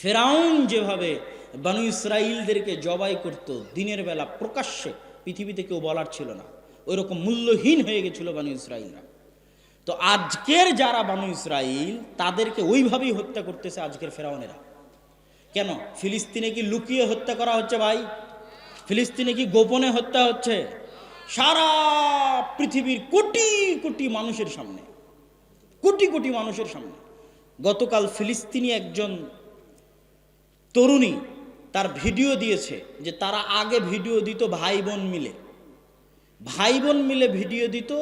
ফেরাউন যেভাবে বানু ইসরাইলদেরকে জবাই করত, দিনের বেলা প্রকাশ্যে পৃথিবীতে কেউ বলার ছিল না। ওইরকম মূল্যহীন হয়ে গেছিল বানু ইসরাইলরা তো আজকের যারা বানু ইসরাইল তাদেরকে ওইভাবেই হত্যা করতেছে আজকের ফেরাউনেরা। কেন? ফিলিস্তিনে কি লুকিয়ে হত্যা করা হচ্ছে ভাই? ফিলিস্তিনে কি গোপনে হত্যা হচ্ছে? সারা পৃথিবীর কোটি কোটি মানুষের সামনে, কোটি কোটি মানুষের সামনে। গতকাল ফিলিস্তিনি একজন তরুণী তার ভিডিও দিয়েছে যে তারা আগে ভিডিও দিত ভাই বোন মিলে। ভাই বোন মিলে ভিডিও দিত,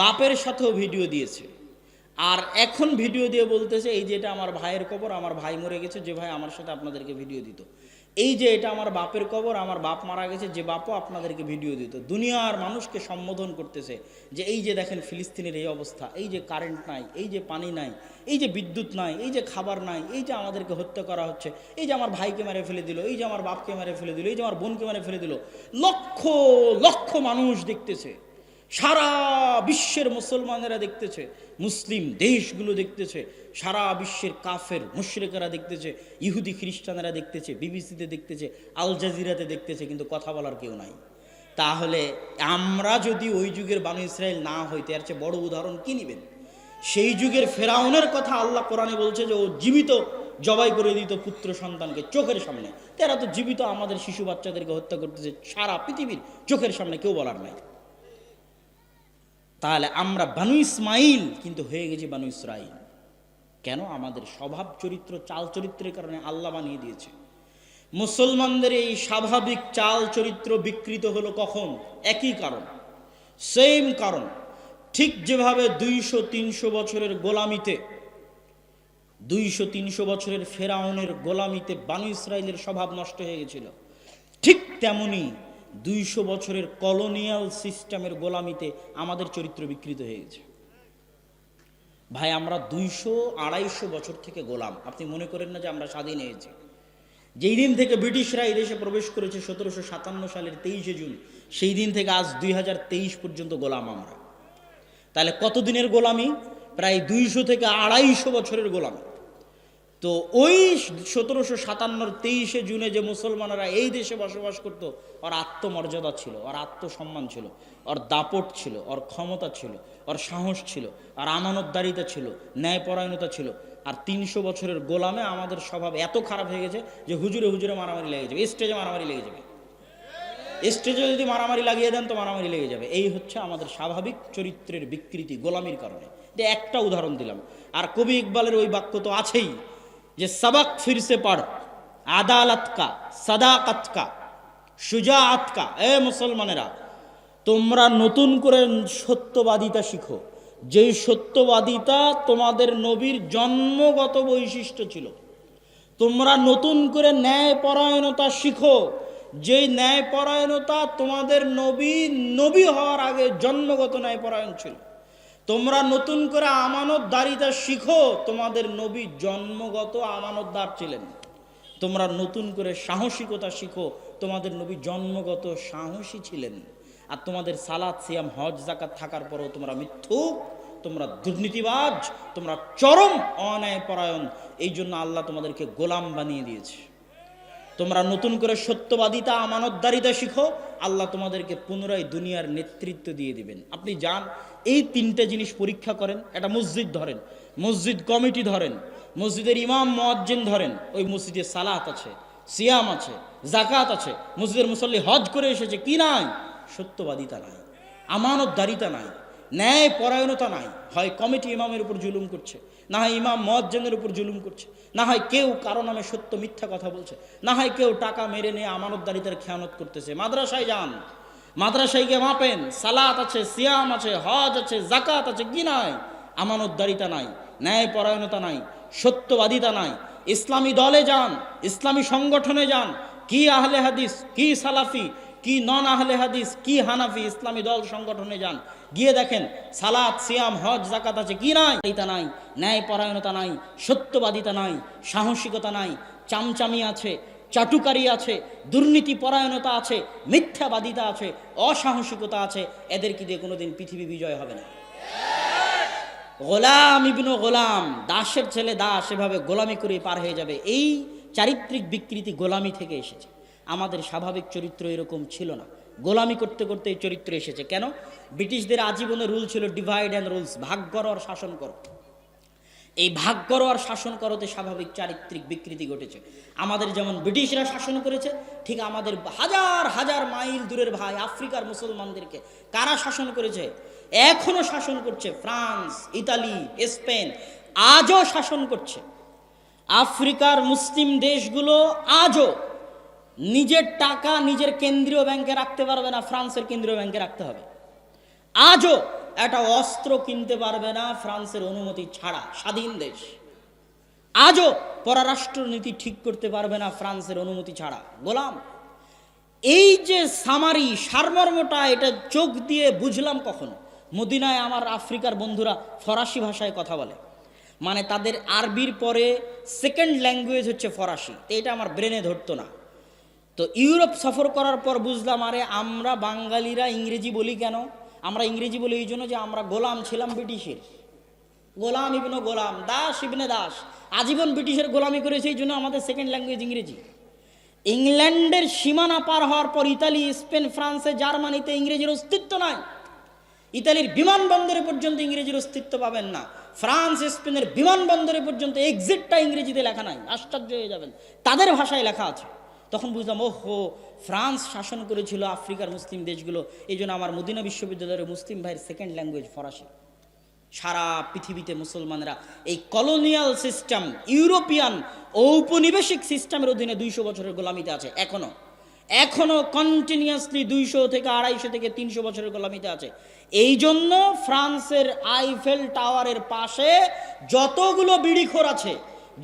বাপের সাথেও ভিডিও দিয়েছে। আর এখন ভিডিও দিয়ে বলতেছে, এই যে এটা আমার ভাইয়ের কবর আমার ভাই মরে গেছে, যে ভাই আমার সাথে আপনাদেরকে ভিডিও দিত। এই যে এটা আমার বাপের কবর আমার বাপ মারা গেছে যে বাপও আপনাদেরকে ভিডিও দিত দুনিয়ার মানুষকে সম্বোধন করতেছে যে এই যে দেখেন ফিলিস্তিনের এই অবস্থা এই যে কারেন্ট নাই এই যে পানি নাই এই যে বিদ্যুৎ নাই এই যে খাবার নাই এই যে আমাদেরকে হত্যা করা হচ্ছে এই যে আমার ভাইকে মেরে ফেলে দিল এই যে আমার বাপকে মেরে ফেলে দিল এই যে আমার বোনকে মেরে ফেলে দিল লক্ষ লক্ষ মানুষ দেখতেছে সারা বিশ্বের মুসলমানেরা দেখতেছে, মুসলিম দেশগুলো দেখতেছে, সারা বিশ্বের কাফের মুশরিকেরা দেখতেছে, ইহুদি খ্রিস্টানেরা দেখতেছে, বিবিসিতে দেখতেছে, আল জাজিরাতে দেখতেছে, কিন্তু কথা বলার কেউ নাই। তাহলে আমরা যদি ওই যুগের বানু ইসরায়েল না হইতে এর চেয়ে বড় উদাহরণ কি নিবেন? সেই যুগের ফেরাউনের কথা আল্লাহ কোরআনে বলছে যে, ও জীবিত জবাই করে দিত পুত্র সন্তানকে চোখের সামনে। তারা তো জীবিত আমাদের শিশু বাচ্চাদেরকে হত্যা করতেছে, সারা পৃথিবীর চোখের সামনে, কেউ বলার নাই। তাহলে আমরা বানু ইসমাইল কিন্তু হয়ে গেছি বানু ইসরাইল। কেন? আমাদের স্বভাব চরিত্র, চাল চরিত্রের কারণে আল্লাহ বানিয়ে দিয়েছে। মুসলমানদের এই স্বাভাবিক চাল চরিত্র বিকৃত হলো কখন? একই কারণ। সেম কারণ। ঠিক যেভাবে দুইশো, তিনশো বছরের গোলামিতে, দুইশো, তিনশো বছরের ফেরাউনের গোলামিতে বানু ইসরায়েলের স্বভাব নষ্ট হয়ে গেছিল, ঠিক তেমনি দুইশো বছরের কলোনিয়াল সিস্টেমের গোলামিতে আমাদের চরিত্র বিকৃত হয়ে গেছে। ভাই, আমরা দুইশো আড়াইশো বছর থেকে গোলাম। আপনি মনে করেন না যে আমরা স্বাধীন হয়েছি? যেই দিন থেকে ব্রিটিশরা এই দেশে প্রবেশ করেছে সতেরোশো সাতান্ন সালের তেইশে জুন সেই দিন থেকে আজ দুই হাজার তেইশ পর্যন্ত গোলাম আমরা। তাহলে কতদিনের গোলামি? প্রায় দুইশো থেকে আড়াইশো বছরের গোলামি। তো ওই সতেরোশো সাতান্নর তেইশে জুনে যে মুসলমানেরা এই দেশে বসবাস করত, ওর আত্মমর্যাদা ছিল, ওর আত্মসম্মান ছিল, ওর দাপট ছিল, ওর ক্ষমতা ছিল, ওর সাহস ছিল, আর আমানতদারিতা ছিল, ন্যায়পরায়ণতা ছিল। আর তিনশো বছরের গোলামে আমাদের স্বভাব এত খারাপ হয়ে গেছে যে হুজুরে হুজুরে মারামারি লেগে যাবে, স্টেজে মারামারি লেগে যাবে। স্টেজে যদি মারামারি লাগিয়ে দেন তো মারামারি লেগে যাবে। এই হচ্ছে আমাদের স্বাভাবিক চরিত্রের বিকৃতি গোলামির কারণে। একটা উদাহরণ দিলাম। আর কবি ইকবালের ওই বাক্য তো আছেই। যে সবক ফিরসে পড় আদালত কা সদাকত কা সুজাআত এ মুসলমানেরা, তোমরা নতুন করে সত্যবাদিতা শিখো। যেই সত্যবাদিতা তোমাদের নবীর জন্মগত বৈশিষ্ট্য ছিল। তোমরা নতুন করে ন্যায়পরায়ণতা শিখো। যেই ন্যায়পরায়ণতা তোমাদের নবী নবী হওয়ার আগে জন্মগত ন্যায়পরায়ণ ছিল। তোমরা নতুন করে আমানতদারিতা শিখো, তোমাদের নবী জন্মগত আমানতদার ছিলেন। তোমরা নতুন করে সাহসিকতা শিখো, তোমাদের নবী জন্মগত সাহসী ছিলেন। আর তোমাদের সালাদ সিয়াম, হজ জাকাত থাকার পরেও তোমরা মিথ্যুক, তোমরা দুর্নীতিবাজ, তোমরা চরম অন্যায় পরায়ণ এই জন্য আল্লাহ তোমাদেরকে গোলাম বানিয়ে দিয়েছে। তোমরা নতুন করে সত্যবাদিতা, আমানতদারিতা শিখো, আল্লাহ তোমাদেরকে পুনরায় দুনিয়ার নেতৃত্ব দিয়ে দিবেন। আপনি যান, এই তিনটে জিনিস পরীক্ষা করেন। একটা মসজিদ ধরেন, মসজিদ কমিটি ধরেন, মসজিদের ইমাম, মোয়াজ্জিন ধরেন, ওই মসজিদে সালাত আছে, সিয়াম আছে জাকাত আছে, মসজিদের মুসল্লি হজ করে এসেছে, কি নাই? সত্যবাদিতা নাই, আমানতদারিতা নাই ন্যায় পরায়ণতা নাই। হয় কমিটি ইমামের উপর জুলুম করছে না হয় ইমাম মজ্জেনের উপর জুলুম করছে, না হয় কেউ কারও নামে সত্য মিথ্যা কথা বলছে, না হয় কেউ টাকা মেরে নিয়ে আমানতদারিতার খেয়ানত করতেছে। মাদ্রাসায় যান, মাদ্রাসায় গিয়ে মাপেন, সালাত আছে, সিয়াম আছে, হজ আছে জাকাত আছে, কি নাই? আমানতদারিতা নাই ন্যায় পরায়ণতা নাই, সত্যবাদিতা নাই। ইসলামী দলে যান, ইসলামী সংগঠনে যান, কি আহলে হাদিস, কি সালাফি কি নন আহলে হাদিস, কি হানাফি ইসলামী দল সংগঠনে যান? গিয়ে দেখেন সালাদ সিয়াম, হজ জাকাত আছে। কি নাই? এটা নাই ন্যায় পরায়ণতা নাই, সত্যবাদিতা নাই, সাহসিকতা নাই, চামচামি আছে, চাটুকারি আছে দুর্নীতি পরায়ণতা আছে, মিথ্যাবাদিতা আছে, অসাহসিকতা আছে এদেরকে দিয়ে কোনোদিন পৃথিবী বিজয় হবে না? গোলাম ইবনু গোলাম, দাসের ছেলে দাস, এভাবে গোলামি করে পার হয়ে যাবে। এই চারিত্রিক বিকৃতি গোলামি থেকে এসেছে। আমাদের স্বাভাবিক চরিত্র এরকম ছিল না। গোলামি করতে করতে এই চরিত্র এসেছে। কেন? ব্রিটিশদের আজীবনের রুল ছিল ডিভাইড অ্যান্ড রুলস, ভাগ করো আর শাসন করো। এই ভাগ করো আর শাসন করোতে স্বাভাবিক চারিত্রিক বিকৃতি ঘটেছে। আমাদের যেমন ব্রিটিশরা শাসন করেছে, ঠিক আমাদের হাজার হাজার মাইল দূরের ভাই আফ্রিকার মুসলমানদেরকে কারা শাসন করেছে? এখনও শাসন করছে ফ্রান্স, ইতালি, স্পেন, আজও শাসন করছে। আফ্রিকার মুসলিম দেশগুলো আজও নিজের টাকা নিজের কেন্দ্রীয় ব্যাংকে রাখতে পারবে না, ফ্রান্সের কেন্দ্রীয় ব্যাংকে রাখতে হবে। আজও একটা অস্ত্র কিনতে পারবে না ফ্রান্সের অনুমতি ছাড়া, স্বাধীন দেশ। আজও পররাষ্ট্র নীতি ঠিক করতে পারবে না ফ্রান্সের অনুমতি ছাড়া। গোলাম, এই যে সামারি, সারমর্মটা, এটা চোখ দিয়ে বুঝলাম কখনো? মদিনায় আমার আফ্রিকার বন্ধুরা ফরাসি ভাষায় কথা বলে। মানে তাদের আরবির পরে সেকেন্ড ল্যাঙ্গুয়েজ হচ্ছে ফরাসি। এটা আমার ব্রেনে ধরতো না। তো ইউরোপ সফর করার পর বুঝলাম, আরে আমরা বাঙালিরা ইংরেজি বলি কেন? আমরা ইংরেজি বলি এই জন্য যে আমরা গোলাম ছিলাম ব্রিটিশের। গোলাম ইবনে গোলাম, দাস ইবনে দাস। আজীবন ব্রিটিশের গোলামি করেছে এই জন্য আমাদের সেকেন্ড ল্যাঙ্গুয়েজ ইংরেজি। ইংল্যান্ডের সীমানা পার হওয়ার পর ইতালি, স্পেন, ফ্রান্সে, জার্মানিতে ইংরেজির অস্তিত্ব নাই। ইতালির বিমানবন্দরে পর্যন্ত ইংরেজির অস্তিত্ব পাবেন না। ফ্রান্স, স্পেনের বিমানবন্দরে পর্যন্ত এক্সিটটা ইংরেজিতে লেখা নাই। আশ্চর্য হয়ে যাবেন। তাদের ভাষায় লেখা আছে। তখন বুঝলাম, ওহো, ফ্রান্স শাসন করেছিল আফ্রিকার মুসলিম দেশগুলো। এই জন্য আমার মদিনা বিশ্ববিদ্যালয়ের মুসলিম ভাইয়ের সেকেন্ড ল্যাঙ্গুয়েজ ফরাসি। সারা পৃথিবীতে মুসলমানরা এই কলোনিয়াল সিস্টেম ইউরোপিয়ান ঔপনিবেশিক সিস্টেমের অধীনে দুইশো বছরের গোলামিতে আছে, এখনও। এখনও কন্টিনিউয়াসলি দুইশো থেকে আড়াইশো থেকে তিনশো বছরের গোলামিতে আছে। এই জন্য ফ্রান্সের আইফেল টাওয়ারের পাশে যতগুলো বিড়িখোর আছে,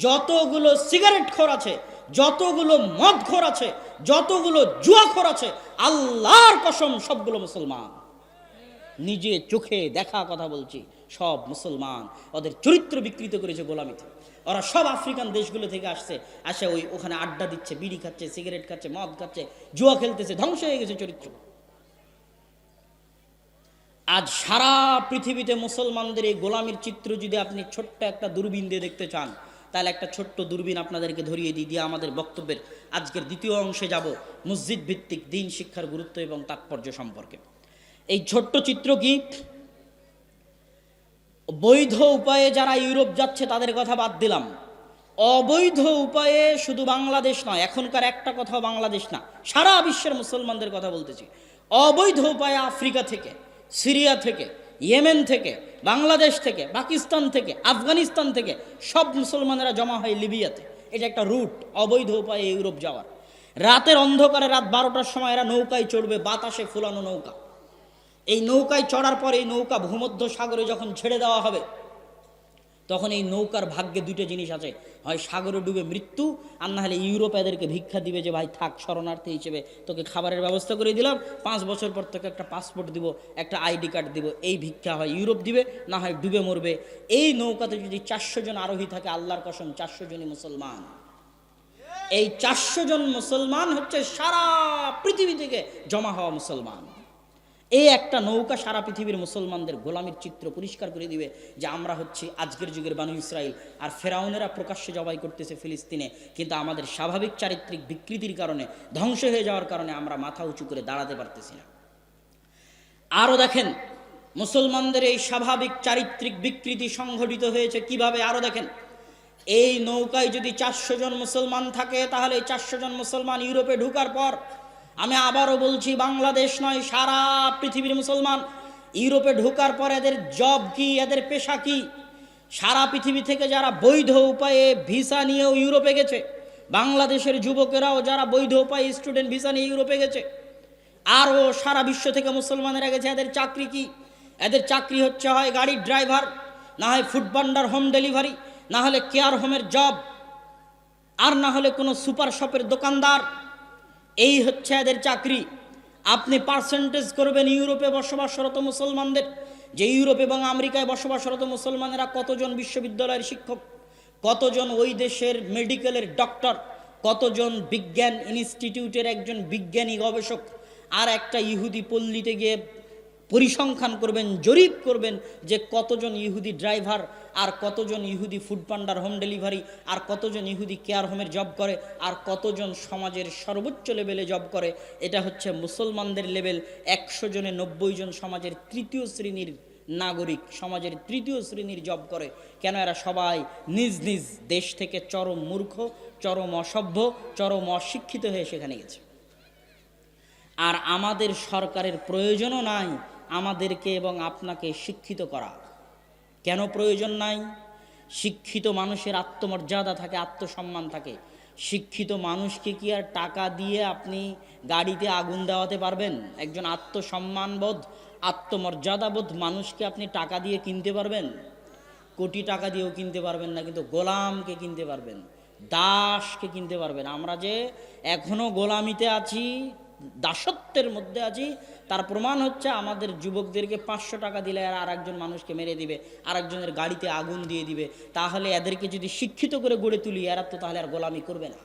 যতগুলো সিগারেট খোর আছে যতগুলো মদ খোর আছে, যতগুলো জুয়াখোর আছে, আল্লাহর কসম সবগুলো মুসলমান। নিজে চোখে দেখা কথা বলছি, সব মুসলমান। ওদের চরিত্র বিকৃত করেছে গোলামিতে। ওরা সব আফ্রিকান দেশগুলো থেকে আসছে, আসে ওই ওখানে আড্ডা দিচ্ছে, বিড়ি খাচ্ছে, সিগারেট খাচ্ছে, মদ খাচ্ছে, জুয়া খেলতেছে, ধ্বংস হয়ে গেছে চরিত্র। আজ সারা পৃথিবীতে মুসলমানদের এই গোলামির চিত্র যদি আপনি ছোট্ট একটা দূরবীন দিয়ে দেখতে চান তাহলে একটা ছোট্ট দূরবীন আপনাদেরকে ধরিয়ে দিই দিয়ে আমাদের বক্তব্যের আজকের দ্বিতীয় অংশে যাব মসজিদ ভিত্তিক দিন শিক্ষার গুরুত্ব এবং তাৎপর্য সম্পর্কে। এই ছোট্ট চিত্র কি? বৈধ উপায়ে যারা ইউরোপ যাচ্ছে তাদের কথা বাদ দিলাম। অবৈধ উপায়ে শুধু বাংলাদেশ নয়, এখনকার একটা কথাও বাংলাদেশ না, সারা বিশ্বের মুসলমানদের কথা বলতেছি। অবৈধ উপায়ে আফ্রিকা থেকে, সিরিয়া থেকে ইয়েমেন থেকে, বাংলাদেশ থেকে, পাকিস্তান থেকে, আফগানিস্তান থেকে সব মুসলমানেরা জমা হয় লিবিয়াতে। এটা একটা রুট, অবৈধ উপায়ে ইউরোপ যাওয়ার। রাতের অন্ধকারে রাত বারোটার সময় এরা নৌকায় চড়বে, বাতাসে ফুলানো নৌকা। এই নৌকায় চড়ার পর এই নৌকা ভূমধ্য সাগরে যখন ছেড়ে দেওয়া হবে, তখন এই নৌকার ভাগ্যে দুটো জিনিস আছে। হয় সাগরে ডুবে মৃত্যু, আর না হলে ইউরোপ এদেরকে ভিক্ষা দিবে যে, ভাই, থাক, শরণার্থী হিসেবে তোকে খাবারের ব্যবস্থা করে দিলাম, পাঁচ বছর পর তোকে একটা পাসপোর্ট দিব, একটা আইডি কার্ড দিব, এই ভিক্ষা হয় ইউরোপ দিবে, না হয় ডুবে মরবে। এই নৌকাতে যদি চারশো জন আরোহী থাকে, আল্লাহর কসম, চারশো জনই মুসলমান। এই চারশো জন মুসলমান হচ্ছে সারা পৃথিবী থেকে জমা হওয়া মুসলমান। এই একটা নৌকা সারা পৃথিবীর মুসলমানদের গোলামির চিত্র পরিষ্কার করে দিবে যে আমরা হচ্ছি আজকের যুগের বানু ইসরায়েল আর ফেরাউনেরা প্রকাশ্যে জবাই করতেছে ফিলিস্তিনে। কিন্তু আমাদের স্বাভাবিক চারিত্রিক বিকৃতির কারণে, ধ্বংস হয়ে যাওয়ার কারণে আমরা মাথা উঁচু করে দাঁড়াতে পারতেছি না। আরও দেখেন, মুসলমানদের এই স্বাভাবিক চারিত্রিক বিকৃতি সংঘটিত হয়েছে কীভাবে? আরও দেখেন, এই নৌকায় যদি চারশো জন মুসলমান থাকে, তাহলে এই চারশো জন মুসলমান ইউরোপে ঢুকার পর আমি আবারও বলছি, বাংলাদেশ নয়, সারা পৃথিবীর মুসলমান। ইউরোপে ঢোকার পর এদের জব কি, এদের পেশা কি? সারা পৃথিবী থেকে যারা বৈধ উপায়ে ভিসা নিয়েও ইউরোপে গেছে, বাংলাদেশের যুবকেরাও যারা বৈধ উপায়ে স্টুডেন্ট ভিসা নিয়ে ইউরোপে গেছে, আরও সারা বিশ্ব থেকে মুসলমানেরা গেছে, এদের চাকরি কি? এদের চাকরি হচ্ছে, হয় গাড়ির ড্রাইভার, না হয় ফুড ভান্ডার, হোম ডেলিভারি, না হলে কেয়ার হোমের জব, আর না হলে কোনো সুপার শপের দোকানদার। এই হচ্ছে এদের চাকরি। আপনি পার্সেন্টেজ করবেন ইউরোপে বসবাসরত মুসলমানদের। যে ইউরোপ এবং আমেরিকায় বসবাসরত মুসলমানেরা কতজন বিশ্ববিদ্যালয়ের শিক্ষক, কতজন ওই দেশের মেডিকেলের ডক্টর, কতজন বিজ্ঞান ইনস্টিটিউটের একজন বিজ্ঞানী গবেষক, আর একটা ইহুদি পল্লীতে গিয়ে পরিসংখ্যান করবেন, জরিপ করবেন যে কতজন ইহুদি ড্রাইভার আর কতজন ইহুদি ফুড পান্ডার হোম ডেলিভারি আর কতজন ইহুদি কেয়ার হোমের জব করে আর কতজন সমাজের সর্বোচ্চ লেভেলে জব করে। এটা হচ্ছে মুসলমানদের লেভেল। একশো জনে নব্বই জন সমাজের তৃতীয় শ্রেণির নাগরিক সমাজের তৃতীয় শ্রেণির জব করে। কেন এরা সবাই নিজ নিজ দেশ থেকে চরম মূর্খ, চরম অসভ্য, চরম অশিক্ষিত হয়ে সেখানে গেছে। আর আমাদের সরকারের প্রয়োজনও নাই আমাদেরকে এবং আপনাকে শিক্ষিত করা। কেন প্রয়োজন নাই? শিক্ষিত মানুষের আত্মমর্যাদা থাকে, আত্মসম্মান থাকে। শিক্ষিত মানুষকে কি আর টাকা দিয়ে আপনি গাড়িতে আগুন দেওয়াতে পারবেন? একজন আত্মসম্মানবোধ, আত্মমর্যাদাবোধ মানুষকে আপনি টাকা দিয়ে কিনতে পারবেন? কোটি টাকা দিয়েও কিনতে পারবেন না, কিন্তু গোলামকে কিনতে পারবেন, দাসকে কিনতে পারবেন। আমরা যে এখনও গোলামিতে আছি দাসত্বের মধ্যে আছি, তার প্রমাণ হচ্ছে আমাদের যুবকদেরকে পাঁচশো টাকা দিলে আর আরেকজন মানুষকে মেরে দিবে, আরেকজনের গাড়িতে আগুন দিয়ে দিবে। তাহলে এদেরকে যদি শিক্ষিত করে গড়ে তুলি, এরা তো তাহলে আর গোলামি করবে না।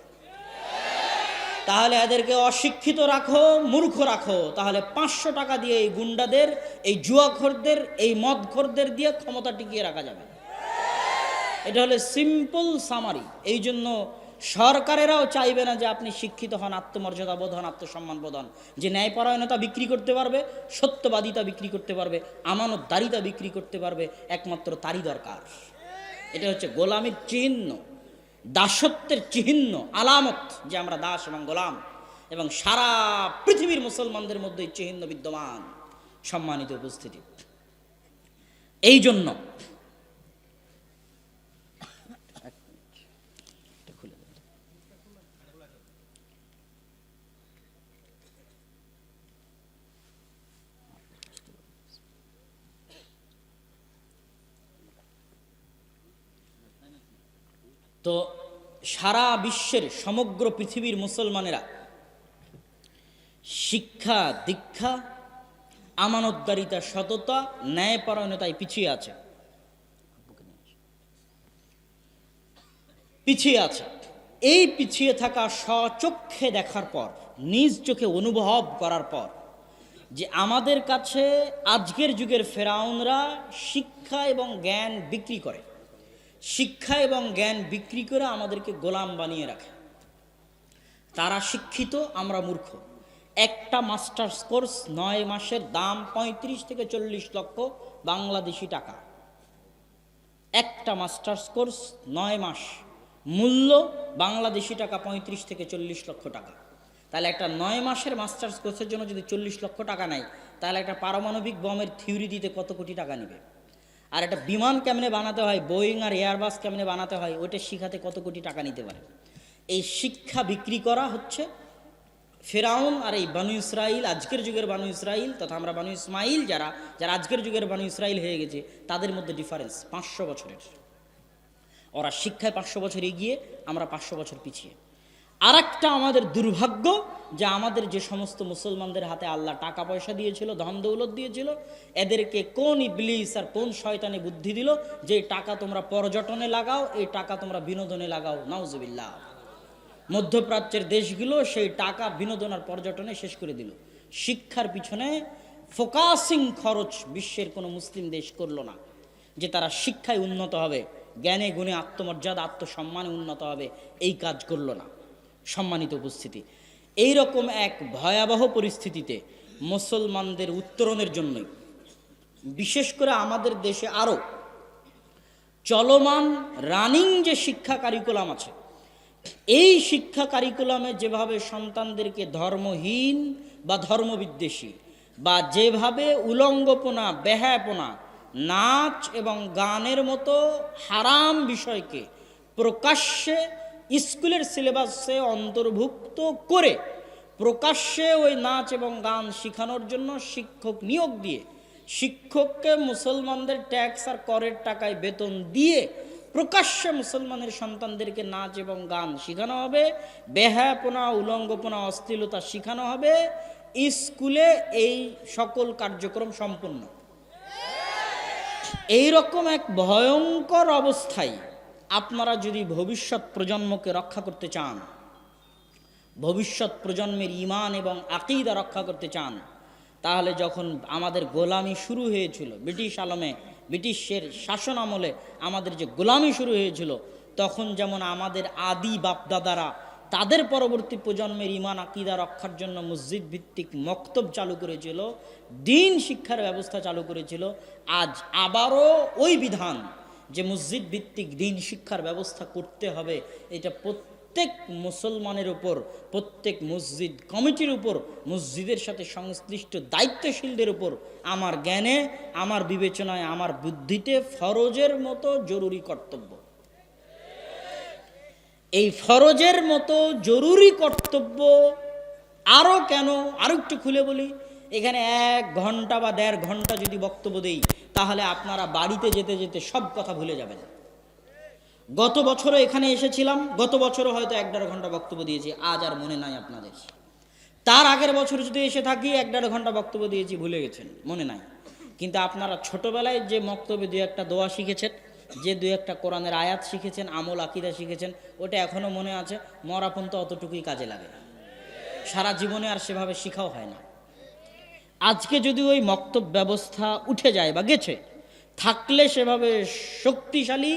তাহলে এদেরকে অশিক্ষিত রাখো, মূর্খ রাখো। তাহলে পাঁচশো টাকা দিয়ে এই গুন্ডাদের, এই জুয়াখোরদের, এই মদখোরদের দিয়ে ক্ষমতা টিকিয়ে রাখা যাবে। এটা হলো সিম্পল সামারি এই জন্য সরকারেরাও চাইবে না যে আপনি শিক্ষিত হন, আত্মমর্যাদা বোধ হন, আত্মসম্মান বোধ হন। যে ন্যায়পরায়ণতা বিক্রি করতে পারবে, সত্যবাদিতা বিক্রি করতে পারবে, আমানতদারিতা বিক্রি করতে পারবে, একমাত্র তারই দরকার। এটা হচ্ছে গোলামের চিহ্ন, দাসত্বের চিহ্ন, আলামত যে আমরা দাস এবং গোলাম এবং সারা পৃথিবীর মুসলমানদের মধ্যে চিহ্ন বিদ্যমান। সম্মানিত উপস্থিতি। এই জন্য এটা খুলে দেন। তো সারা বিশ্বের সমগ্র পৃথিবীর মুসলমানেরা শিক্ষা, দীক্ষা, আমানতদারিতা, সততা, ন্যায়পরায়ণতায় পিছিয়ে আছে। পিছিয়ে আছে। এই পিছিয়ে থাকা স্বচক্ষে দেখার পর, নিজ চোখে অনুভব করার পর, যে আমাদের কাছে আজকের যুগের ফেরাউনরা শিক্ষা এবং জ্ঞান বিক্রি করে। শিক্ষা এবং জ্ঞান বিক্রি করে আমাদেরকে গোলাম বানিয়ে রাখে। তারা শিক্ষিত, আমরা মূর্খ। একটা মাস্টার্স কোর্স নয় মাসের দাম পঁয়ত্রিশ থেকে চল্লিশ লক্ষ বাংলাদেশি টাকা। একটা মাস্টার্স কোর্স নয় মাস। মূল্য বাংলাদেশি টাকা পঁয়ত্রিশ থেকে চল্লিশ লক্ষ টাকা। তাহলে একটা নয় মাসের মাস্টার্স কোর্সের জন্য যদি চল্লিশ লক্ষ টাকা নেয়, তাহলে একটা পারমাণবিক বমের থিওরি দিতে কত কোটি টাকা নেবে? আর একটা বিমান কেমনে বানাতে হয় বোয়িং আর এয়ারবাস কেমনে বানাতে হয়, ওইটা শিখাতে কত কোটি টাকা নিতে পারে। এই শিক্ষা বিক্রি করা হচ্ছে ফেরাউন আর এই বানু ইসরাইল, আজকের যুগের বানু ইসরাইল তথা আমরা বানু ইসমাইল যারা যারা আজকের যুগের বানু ইসরাইল হয়ে গেছে, তাদের মধ্যে ডিফারেন্স পাঁচশো বছরের। ওরা শিক্ষায় পাঁচশো বছর এগিয়ে, আমরা পাঁচশো বছর পিছিয়ে। আর আমাদের দুর্ভাগ্য যে আমাদের যে সমস্ত মুসলমানদের হাতে আল্লাহ টাকা পয়সা দিয়েছিল, ধন দৌলত দিয়েছিল, এদেরকে কোন ইবলিস আর কোন শয়তানে বুদ্ধি দিল যে টাকা তোমরা পর্যটনে লাগাও, এই টাকা তোমরা বিনোদনে লাগাও। নাউজুবিল্লাহ। মধ্যপ্রাচ্যের দেশগুলো সেই টাকা বিনোদন আর পর্যটনে শেষ করে দিল। শিক্ষার পিছনে ফোকাসিং খরচ বিশ্বের কোনো মুসলিম দেশ করল না, যে তারা শিক্ষায় উন্নত হবে, জ্ঞানে গুণে আত্মমর্যাদা, আত্মসম্মানে উন্নত হবে, এই কাজ করল না। সম্মানিত উপস্থিতি। এই রকম এক ভয়াবহ পরিস্থিতিতে মুসলমানদের উত্তরণের জন্যই, বিশেষ করে আমাদের দেশে আরও চলমান রানিং যে শিক্ষা কারিকুলাম আছে, এই শিক্ষা কারিকুলামে যেভাবে সন্তানদেরকে ধর্মহীন বা ধর্মবিদ্বেষী বা যেভাবে উলঙ্গপনা, বেহায়াপনা, নাচ এবং গানের মতো হারাম বিষয়কে প্রকাশ্যে স্কুলের সিলেবাসে অন্তর্ভুক্ত করে প্রকাশ্যে ওই নাচ এবং গান শেখানোর জন্য শিক্ষক নিয়োগ দিয়ে শিক্ষককে মুসলমানদের ট্যাক্স আর করের টাকায় বেতন দিয়ে প্রকাশ্যে মুসলমানের সন্তানদেরকে নাচ এবং গান শেখানো হবে, বেহায়াপনা, উলঙ্গপনা, অশ্লীলতা শেখানো হবে। স্কুলে এই সকল কার্যক্রম সম্পূর্ণ এই রকম এক ভয়ঙ্কর অবস্থায় আপনারা যদি ভবিষ্যৎ প্রজন্মকে রক্ষা করতে চান, ভবিষ্যৎ প্রজন্মের ইমান এবং আকিদা রক্ষা করতে চান, তাহলে যখন আমাদের গোলামি শুরু হয়েছিল, ব্রিটিশ আলমে, ব্রিটিশের শাসন আমলে আমাদের যে গোলামি শুরু হয়েছিল, তখন যেমন আমাদের আদি বাপদাদারা তাদের পরবর্তী প্রজন্মের ইমান আকিদা রক্ষার জন্য মসজিদ ভিত্তিক মক্তব চালু করেছিল, দিন শিক্ষার ব্যবস্থা চালু করেছিল, আজ আবারও ওই বিধান যে মসজিদ ভিত্তিক দিন শিক্ষার ব্যবস্থা করতে হবে, এটা প্রত্যেক মুসলমানের উপর, প্রত্যেক মসজিদ কমিটির উপর, মসজিদের সাথে সংশ্লিষ্ট দায়িত্বশীলদের উপর, আমার জ্ঞানে, আমার বিবেচনায়, আমার বুদ্ধিতে ফরজের মতো জরুরি কর্তব্য। এই ফরজের মতো জরুরি কর্তব্য আরও কেন? আরও একটু খুলে বলি। এখানে এক ঘণ্টা বা দেড় ঘণ্টা যদি বক্তব্য দেই তাহলে আপনারা বাড়িতে যেতে যেতে সব কথা ভুলে যাবেন। গত বছরও এখানে এসেছিলাম, গত বছরও হয়তো এক দেড় ঘণ্টা বক্তব্য দিয়েছি, আজ আর মনে নাই আপনাদের। তার আগের বছর যদি এসে থাকি, এক দেড় ঘণ্টা বক্তব্য দিয়েছি, ভুলে গেছেন, মনে নাই। কিন্তু আপনারা ছোটবেলায় যে বক্তব্যে দু একটা দোয়া শিখেছেন, যে দু একটা কোরআনের আয়াত শিখেছেন, আমল আকিদা শিখেছেন, ওটা এখনও মনে আছে মরাপন তো অতটুকুই কাজে লাগে। সারা জীবনে আর সেভাবে শিখাও হয় না। আজকে যদি ওই মক্তব ব্যবস্থা উঠে যায় বা গেছে, থাকলে সেভাবে শক্তিশালী,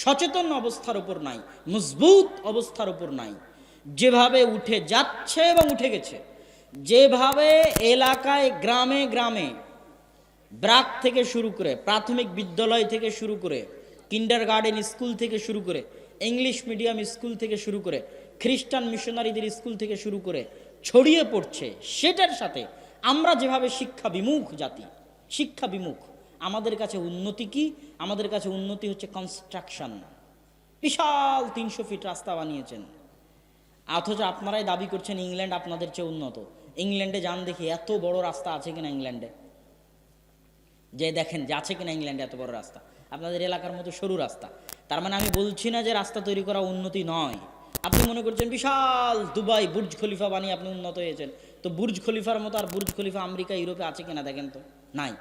সচেতন অবস্থার উপর নাই, মজবুত অবস্থার উপর নাই। যেভাবে উঠে যাচ্ছে এবং উঠে গেছে, যেভাবে এলাকায় গ্রামে গ্রামে ব্রাক থেকে শুরু করে, প্রাথমিক বিদ্যালয় থেকে শুরু করে কিন্ডার গার্ডেন স্কুল থেকে শুরু করে, ইংলিশ মিডিয়াম স্কুল থেকে শুরু করে, খ্রিস্টান মিশনারিদের স্কুল থেকে শুরু করে, ছড়িয়ে পড়ছে, সেটার সাথে আমরা যেভাবে শিক্ষা বিমুখ জাতি, শিক্ষা বিমুখ, আমাদের কাছে উন্নতি কি? আমাদের কাছে উন্নতি হচ্ছে কনস্ট্রাকশন বিশাল তিনশো ফিট রাস্তা বানিয়েছেন। অথচ আপনারাই দাবি করছেন ইংল্যান্ড আপনাদের চেয়ে উন্নত। ইংল্যান্ডে যান দেখি এত বড় রাস্তা আছে কিনা ইংল্যান্ডে? যে দেখেন, যে আছে কিনা ইংল্যান্ডে এত বড় রাস্তা। আপনাদের এলাকার মতো সরু রাস্তা। তার মানে আমি বলছি না যে রাস্তা তৈরি করা উন্নতি নয়। আপনি মনে করছেন বিশাল দুবাই বুর্জ খলিফা বানিয়ে আপনি উন্নত হয়েছেন। তো বুর্জ খলিফার মতো আর বুর্জ খলিফা আমেরিকা, ইউরোপে আছে কিনা দেখেন তো? নাই।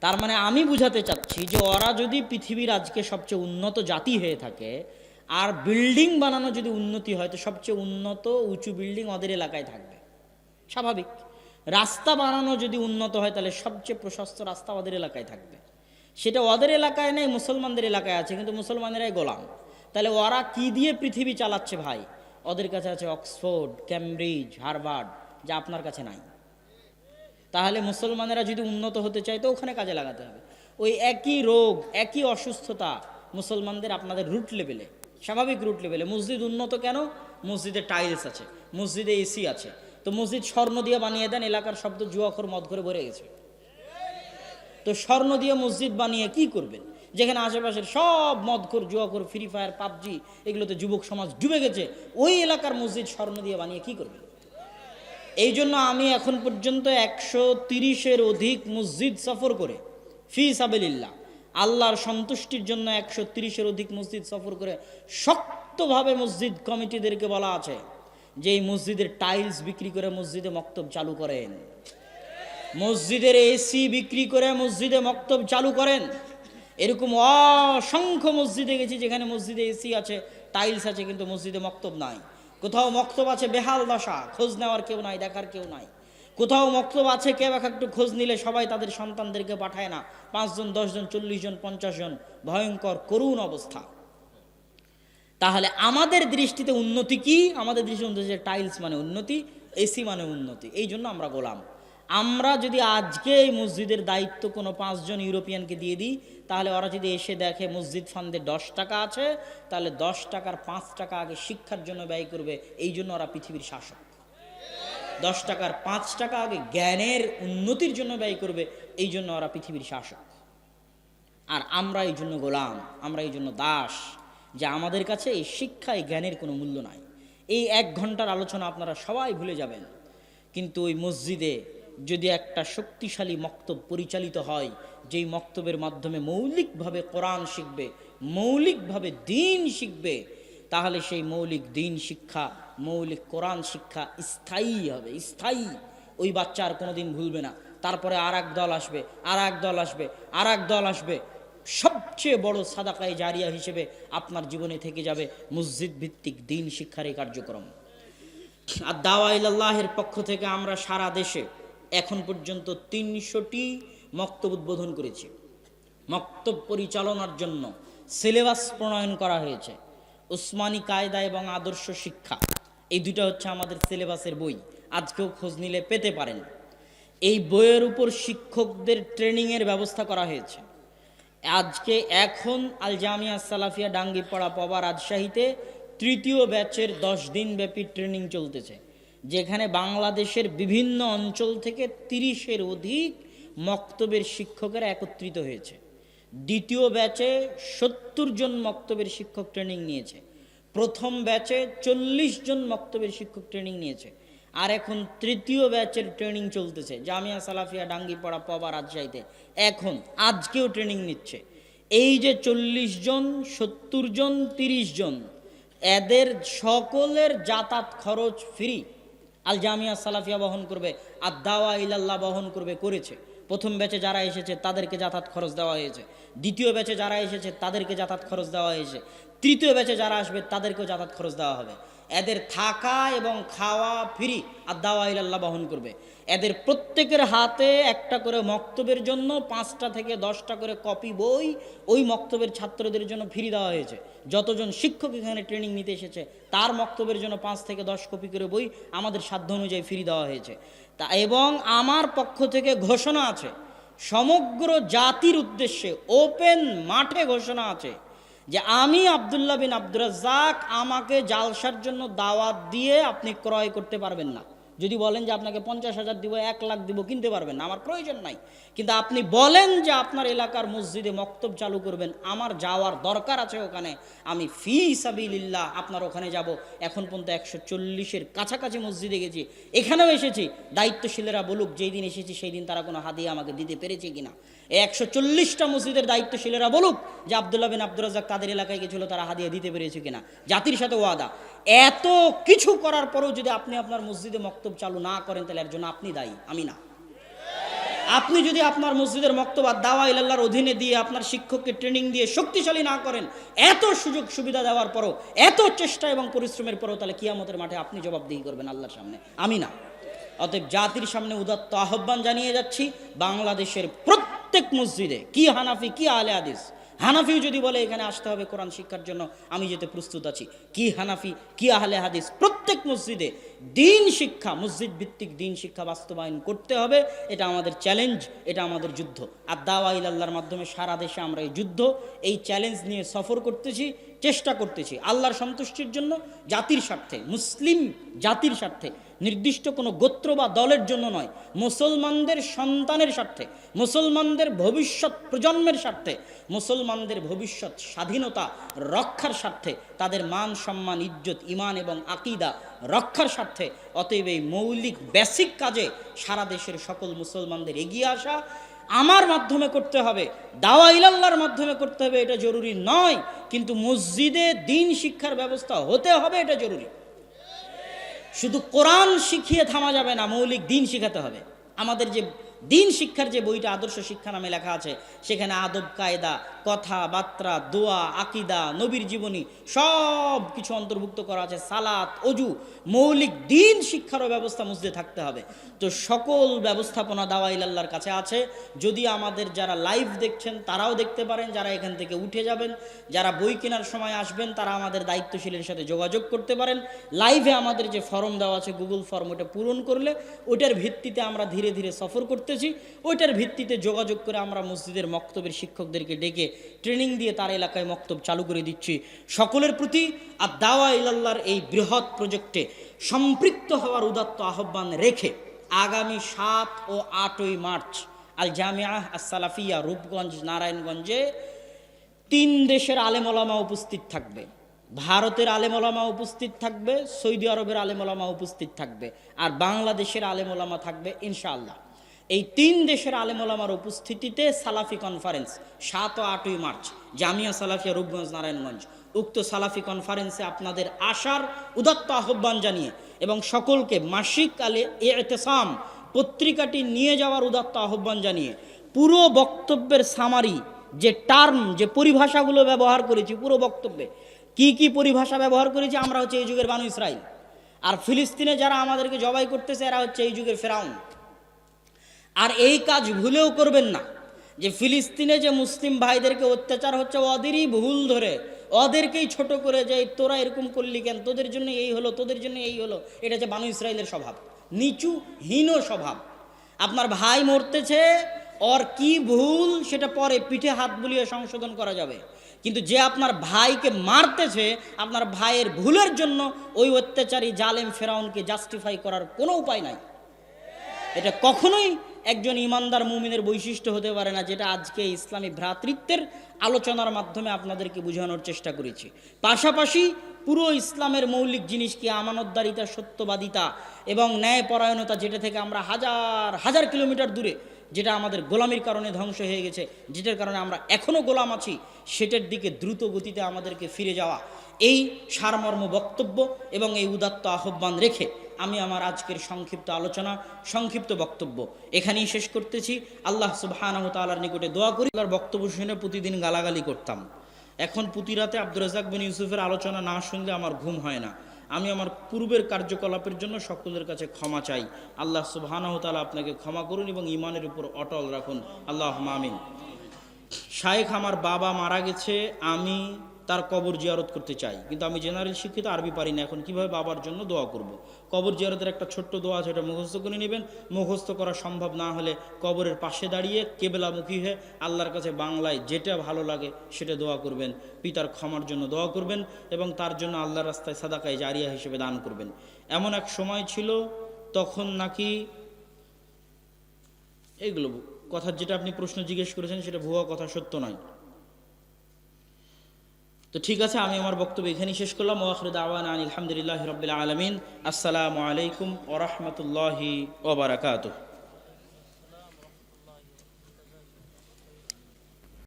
তার মানে আমি বুঝাতে চাচ্ছি যে ওরা যদি পৃথিবীর আজকে সবচেয়ে উন্নত জাতি হয়ে থাকে, আর বিল্ডিং বানানো যদি উন্নতি হয়, তো সবচেয়ে উন্নত উঁচু বিল্ডিং ওদের এলাকায় থাকবে। স্বাভাবিক। রাস্তা বানানো যদি উন্নত হয়, তাহলে সবচেয়ে প্রশস্ত রাস্তা ওদের এলাকায় থাকবে। সেটা ওদের এলাকায় নেই, মুসলমানদের এলাকায় আছে, কিন্তু মুসলমানেরাই গোলাম। তাহলে ওরা কি দিয়ে পৃথিবী চালাচ্ছে ভাই? ওদের কাছে আছে অক্সফোর্ড, ক্যামব্রিজ, হারভার্ড। যা আপনার কাছে নাই। তাহলে মুসলমানেরা যদি উন্নত হতে চায় তো ওখানে কাজে লাগাতে হবে। ওই একই রোগ, একই অসুস্থতা মুসলমানদের আপনাদের রুট লেভেলে স্বাভাবিক রুট লেভেলে মসজিদ উন্নত কেন? মসজিদে টাইলস আছে, মসজিদে এসি আছে। তো মসজিদ স্বর্ণ দিয়ে বানিয়ে দেন, এলাকার শব্দ জুয়াখর মদ করে ভরে গেছে। তো স্বর্ণ দিয়ে মসজিদ বানিয়ে কি করবেন? যেখানে আশেপাশের সব মদখোর, জুয়াখোর ফ্রি ফায়ার পাবজি, এগুলোতে যুবক সমাজ ডুবে গেছে, ওই এলাকার মসজিদ স্বর্ণ দিয়ে বানিয়ে কি করবেন? এই জন্য আমি এখন পর্যন্ত একশো তিরিশের অধিক মসজিদ সফর করে, ফি সাবেলিল্লাহ, আল্লাহর সন্তুষ্টির জন্য একশো তিরিশের অধিক মসজিদ সফর করে শক্তভাবে মসজিদ কমিটিদেরকে বলা আছে যে এই মসজিদের টাইলস বিক্রি করে মসজিদে মক্তব চালু করেন। মসজিদের এসি বিক্রি করে মসজিদে মক্তব চালু করেন। এরকম অসংখ্য মসজিদে গেছি যেখানে মসজিদে এসি আছে, টাইলস আছে, কিন্তু মসজিদে মক্তব নাই। কোথাও মক্তব আছে বেহাল দশা, খোঁজ নেওয়ার কেউ নাই, দেখার কেউ নাই। কোথাও মক্তব আছে, কেউ এক একটু খোঁজ নিলে সবাই তাদের সন্তানদেরকে পাঠায় না। পাঁচজন, দশজন চল্লিশ জন পঞ্চাশ জন ভয়ঙ্কর, করুণ অবস্থা। তাহলে আমাদের দৃষ্টিতে উন্নতি কি? আমাদের দৃষ্টিতে টাইলস মানে উন্নতি এসি মানে উন্নতি। এই জন্য আমরা গোলাম। আমরা যদি আজকে এই মসজিদের দায়িত্ব কোনো পাঁচজন ইউরোপিয়ানকে দিয়ে দিই, তাহলে ওরা যদি এসে দেখে মসজিদ ফান্ডে দশ টাকা আছে, তাহলে দশ টাকার পাঁচ টাকা আগে শিক্ষার জন্য ব্যয় করবে, এই জন্য ওরা পৃথিবীর শাসক। দশ টাকার পাঁচ টাকা আগে জ্ঞানের উন্নতির জন্য ব্যয় করবে, এই জন্য ওরা পৃথিবীর শাসক। আর আমরা এই জন্য গোলাম, আমরা এই জন্য দাস, যে আমাদের কাছে এই শিক্ষা, এই জ্ঞানের কোনো মূল্য নাই। এই এক ঘণ্টার আলোচনা আপনারা সবাই ভুলে যাবেন। কিন্তু ওই মসজিদে যদি একটা শক্তিশালী মক্তব পরিচালিত হয়, যেই মক্তবের মাধ্যমে মৌলিকভাবে কোরআন শিখবে, মৌলিকভাবে দিন শিখবে, তাহলে সেই মৌলিক দিন শিক্ষা, মৌলিক কোরআন শিক্ষা স্থায়ী হবে, স্থায়ী। ওই বাচ্চা আর কোনোদিন ভুলবে না। তারপরে আর এক দল আসবে আর এক দল আসবে আর এক দল আসবে। সবচেয়ে বড় সাদাকায় জারিয়া হিসেবে আপনার জীবনে থেকে যাবে মসজিদ ভিত্তিক দিন শিক্ষার এই কার্যক্রম। আর দাওয়া ইল্লাহের পক্ষ থেকে আমরা সারা দেশে এখন পর্যন্ত তিনশোটি মক্তব উদ্বোধন করেছে। মক্তব পরিচালনার জন্য সিলেবাস প্রণয়ন করা হয়েছে। উসমানী কায়দা এবং আদর্শ শিক্ষা, এই দুটো হচ্ছে আমাদের সিলেবাসের বই। আজকেও খোঁজ নিলে পেতে পারেন। এই বইয়ের উপর শিক্ষকদের ট্রেনিংয়ের ব্যবস্থা করা হয়েছে। আজকে এখন আল জামিয়া সালাফিয়া ডাঙ্গিপাড়া পবা রাজশাহীতে তৃতীয় ব্যাচের দশ দিন ব্যাপী ট্রেনিং চলতেছে। যেখানে বাংলাদেশের বিভিন্ন অঞ্চল থেকে তিরিশের অধিক মক্তবের শিক্ষকেরা একত্রিত হয়েছে। দ্বিতীয় ব্যাচে সত্তর জন মক্তবের শিক্ষক ট্রেনিং নিয়েছে। প্রথম ব্যাচে চল্লিশ জন মক্তবের শিক্ষক ট্রেনিং নিয়েছে। আর এখন তৃতীয় ব্যাচের ট্রেনিং চলতেছে। জামিয়া সালাফিয়া, ডাঙ্গিপাড়া, পবা, রাজশাহীতে। এখন আজকেও ট্রেনিং নিচ্ছে। এই যে চল্লিশ জন, সত্তর জন, তিরিশ জন, এদের সকলের যাতায়াত খরচ ফ্রি আল জামিয়া সালাফিয়া বহন করবে আর দাওয়া ইলাল্লাহ বহন করবে, করেছে। প্রথম ব্যাচে যারা এসেছে, তাদেরকে যাতায়াত খরচ দেওয়া হয়েছে। দ্বিতীয় ব্যাচে যারা এসেছে, তাদেরকে যাতায়াত খরচ দেওয়া হয়েছে। তৃতীয় ব্যাচে যারা আসবে, তাদেরকেও যাতায়াত খরচ দেওয়া হবে। এদের থাকা এবং খাওয়া ফ্রি। আর দাওয়া ইলাল্লাহ বহন করবে। এদের প্রত্যেকের হাতে একটা করে মক্তবের জন্য পাঁচটা থেকে দশটা করে কপি বই ওই মক্তবের ছাত্রদের জন্য ফ্রি দেওয়া হয়েছে। যতজন শিক্ষক এখানে ট্রেনিং নিতে এসেছে, তার মক্তবের জন্য পাঁচ থেকে দশ কপি করে বই আমাদের সাধ্য অনুযায়ী ফ্রি দেওয়া হয়েছে। তা এবং আমার পক্ষ থেকে ঘোষণা আছে, সমগ্র জাতির উদ্দেশ্যে ওপেন মাঠে ঘোষণা আছে। যে আমি আবদুল্লাহ বিন আব্দুর আমাকে জালসার জন্য দাওয়াত দিয়ে আপনি ক্রয় করতে পারবেন না। যদি বলেন যে আপনাকে পঞ্চাশ হাজার দিব, এক লাখ দিব, কিনতে পারবেন আমার প্রয়োজন নাই। কিন্তু আপনি বলেন যে আপনার এলাকার মসজিদে মক্তব চালু করবেন, আমার যাওয়ার দরকার আছে ওখানে, আমি ফি সাবিল্লাহ আপনার ওখানে যাব। এখন পর্যন্ত একশো চল্লিশের কাছাকাছি মসজিদে গেছি, এখানেও এসেছি। দায়িত্বশীলেরা বলুক, যেই দিন এসেছি, সেই দিন তারা কোনো হাদিয়া আমাকে দিতে পেরেছে কিনা। এই একশো চল্লিশটা মসজিদের দায়িত্বশীলেরা বলুক যে আবদুল্লাহ বিন আব্দুর রাজাক তাদের এলাকায় গেছিল, তারা হাদিয়া দিতে পেরেছে কিনা। জাতির সাথে ওয়াদা। এত কিছু করার পরেও যদি আপনি আপনার মসজিদে মক্তব চালু না করেন, তাহলে একজন আপনি দায়ী, আমি না। আপনি যদি আপনার মসজিদের মক্তবা দাওয়া ইলাল্লাহর অধীনে দিয়ে আপনার শিক্ষককে ট্রেনিং দিয়ে শক্তিশালী না করেন, এত সুযোগ সুবিধা দেওয়ার পরও, এত চেষ্টা এবং পরিশ্রমের পরও তাহলে কিয়ামতের মাঠে আপনি জবাবদিহি করবেন আল্লাহর সামনে, আমি না। অতএব জাতির সামনে উদাত্ত আহ্বান জানিয়ে যাচ্ছি, বাংলাদেশের প্রত্যেক মসজিদে, কি হানাফি, কি আলে আদিস হানাফিও যদি বলে এখানে আসতে হবে কোরআন শিক্ষার জন্য, আমি যেতে প্রস্তুত আছি। কি হানাফি, কি আহলে হাদিস? প্রত্যেক মসজিদে দিন শিক্ষা, মসজিদ ভিত্তিক দিন শিক্ষা বাস্তবায়ন করতে হবে। এটা আমাদের চ্যালেঞ্জ এটা আমাদের যুদ্ধ। আর দাওয়া ইলাল্লাহর মাধ্যমে সারা দেশে আমরা এই যুদ্ধ, এই চ্যালেঞ্জ নিয়ে সফর করতেছি, চেষ্টা করতেছি। আল্লাহর সন্তুষ্টির জন্য জাতির স্বার্থে, মুসলিম জাতির স্বার্থে নির্দিষ্ট কোনো গোত্র বা দলের জন্য নয়। মুসলমানদের সন্তানের স্বার্থে, মুসলমানদের ভবিষ্যৎ প্রজন্মের স্বার্থে, মুসলমানদের ভবিষ্যৎ স্বাধীনতা রক্ষার স্বার্থে, তাদের মান সম্মান, ইজ্জত, ইমান এবং আকিদা রক্ষার স্বার্থে, অতএব এই মৌলিক বেসিক কাজে সারা দেশের সকল মুসলমানদের এগিয়ে আসা আমার মাধ্যমে করতে হবে। দাওয়া ইলাল্লার মাধ্যমে করতে হবে, এটা জরুরি নয়। কিন্তু মসজিদে দিন শিক্ষার ব্যবস্থা হতে হবে, এটা জরুরি। শুধু কোরআন শিখিয়ে থামা যাবে না, মৌলিক দিন শিখাতে হবে। আমাদের যে দিন শিক্ষার যে বইটা আদর্শ শিক্ষা নামে লেখা আছে, সেখানে আদব, কায়দা কথাবার্তা, দোয়া, আকিদা, নবীর জীবনী, সব কিছু অন্তর্ভুক্ত করা আছে। সালাত, অজু, মৌলিক দিন শিক্ষারও ব্যবস্থা মসজিদে থাকতে হবে। তো সকল ব্যবস্থাপনা দাওয়া ইলাল্লাহর কাছে আছে। যদি আমাদের যারা লাইভ দেখছেন, তারাও দেখতে পারেন, যারা এখান থেকে উঠে যাবেন, যারা বই কেনার সময় আসবেন, তারা আমাদের দায়িত্বশীলের সাথে যোগাযোগ করতে পারেন। লাইভে আমাদের যে ফর্ম দেওয়া আছে, গুগল ফর্ম, ওটা পূরণ করলে ওইটার ভিত্তিতে আমরা ধীরে ধীরে সফর করতেছি। ওইটার ভিত্তিতে যোগাযোগ করে আমরা মসজিদের মক্তবের শিক্ষকদেরকে ডেকে ট্রেনিং দিয়ে তার এলাকায় মক্তব চালু করে দিচ্ছি। সকলের প্রতি আর দাওয়া ইলাল্লাহর এই বৃহৎ প্রজেক্টে সম্পৃক্ত হওয়ার উদাত্ত আহ্বান রেখে আগামী সাত ও আটই মার্চ আল জামিয়া আসসালাফিয়া রূপগঞ্জ নারায়ণগঞ্জে তিন দেশের আলেমলামা উপস্থিত থাকবে। ভারতের আলেমলামা উপস্থিত থাকবে, সৌদি আরবের আলেমলামা উপস্থিত থাকবে, আর বাংলাদেশের আলেমলামা থাকবে, ইনশাআল্লাহ। এই তিন দেশের আলেমলামার উপস্থিতিতে সালাফি কনফারেন্স সাত ও আটই মার্চ, জামিয়া সালাফিয়া রূপগঞ্জ নারায়ণগঞ্জ। উক্ত সালাফি কনফারেন্সে আপনাদের আসার উদাত্ত আহ্বান জানিয়ে এবং সকলকে মাসিক আলে এতেসাম, পত্রিকাটি নিয়ে যাওয়ার উদাত্ত আহ্বান জানিয়ে পুরো বক্তব্যের সামারি যে টার্ম যে পরিভাষাগুলো ব্যবহার করেছি, পুরো বক্তব্যে কি কি পরিভাষা ব্যবহার করেছি, আমরা হচ্ছে এই যুগের বানু ইসরাইল। আর ফিলিস্তিনে যারা আমাদেরকে জবাই করতেছে, এরা হচ্ছে এই যুগের ফেরাউন। আর এই কাজ ভুলেও করবেন না। যে ফিলিস্তিনে যে মুসলিম ভাইদেরকে অত্যাচার হচ্ছে, ওদেরই ভুল ধরে, ওদেরকেই ছোট করে যে তোরা এরকম করলি কেন? তোদের জন্য এই হলো, তোদের জন্য এই হলো। এটা হচ্ছে বানু ইসরায়েলের স্বভাব। নিচু, হীন স্বভাব। আপনার ভাই মরতেছে, ওর কি ভুল সেটা পরে পিঠে হাত বুলিয়ে সংশোধন করা যাবে। কিন্তু যে আপনার ভাইকে মারতেছে, আপনার ভাইয়ের ভুলের জন্য ওই অত্যাচারী জালেম ফেরাউনকে জাস্টিফাই করার কোনো উপায় নাই। এটা কখনোই একজন ইমানদার মুমিনের বৈশিষ্ট্য হতে পারে না, যেটা আজকে ইসলামী ভ্রাতৃত্বের আলোচনার মাধ্যমে আপনাদেরকে বোঝানোর চেষ্টা করেছি। পাশাপাশি পুরো ইসলামের মৌলিক জিনিস কি আমানতদারিতা, সত্যবাদিতা এবং ন্যায়পরায়ণতা, যেটা থেকে আমরা হাজার হাজার কিলোমিটার দূরে, যেটা আমাদের গোলামির কারণে ধ্বংস হয়ে গেছে, যেটার কারণে আমরা এখনও গোলাম আছি, সেটার দিকে দ্রুত গতিতে আমাদেরকে ফিরে যাওয়া। এই সারমর্ম বক্তব্য এবং এই উদাত্ত আহ্বান রেখে আমি আমার আজকের সংক্ষিপ্ত আলোচনা, সংক্ষিপ্ত বক্তব্য এখানেই শেষ করতেছি। আল্লাহ সুবহানাহু তাআলার নিকটে দোয়া করি, আল্লাহর বক্তব্য শুনে প্রতিদিন গালাগালি করতাম। এখন প্রতি রাতে আব্দুর রাজাক বিন ইউসুফের আলোচনা না শুনলে আমার ঘুম হয় না। আমি আমার পূর্বের কার্যকলাপের জন্য সকলের কাছে ক্ষমা চাই। আল্লাহ সুবহানাহু তাআলা আপনাকে ক্ষমা করুন এবং ইমানের উপর অটল রাখুন। আল্লাহ মামিন শায়েখ আমার বাবা মারা গেছে, আমি তার কবর জিয়ারত করতে চাই। কিন্তু আমি জেনারেল শিক্ষিত, আরবি পারি না। এখন কীভাবে বাবার জন্য দোয়া করব। কবর জিয়ারতের একটা ছোট্ট দোয়া আছে ওটা মুখস্থ করে নেবেন। মুখস্থ করা সম্ভব না হলে কবরের পাশে দাঁড়িয়ে কেবেলামুখী হয়ে আল্লাহর কাছে বাংলায় যেটা ভালো লাগে সেটা দোয়া করবেন। পিতার ক্ষমার জন্য দোয়া করবেন এবং তার জন্য আল্লাহর রাস্তায় সাদাকায় জারিয়া হিসেবে দান করবেন। এমন এক সময় ছিল, তখন নাকি এইগুলো কথা যেটা আপনি প্রশ্ন জিজ্ঞেস করেছেন সেটা ভুয়া কথা, সত্য নয়। তো ঠিক আছে, আমি আমার বক্তব্য এখানেই শেষ করলাম। ওয়াখরুদ আওয়ান আলহামদুলিল্লাহ রবিল আলমিন। আসসালামু আলাইকুম ওরহমতুল্লাহি ওবরাকাতুহ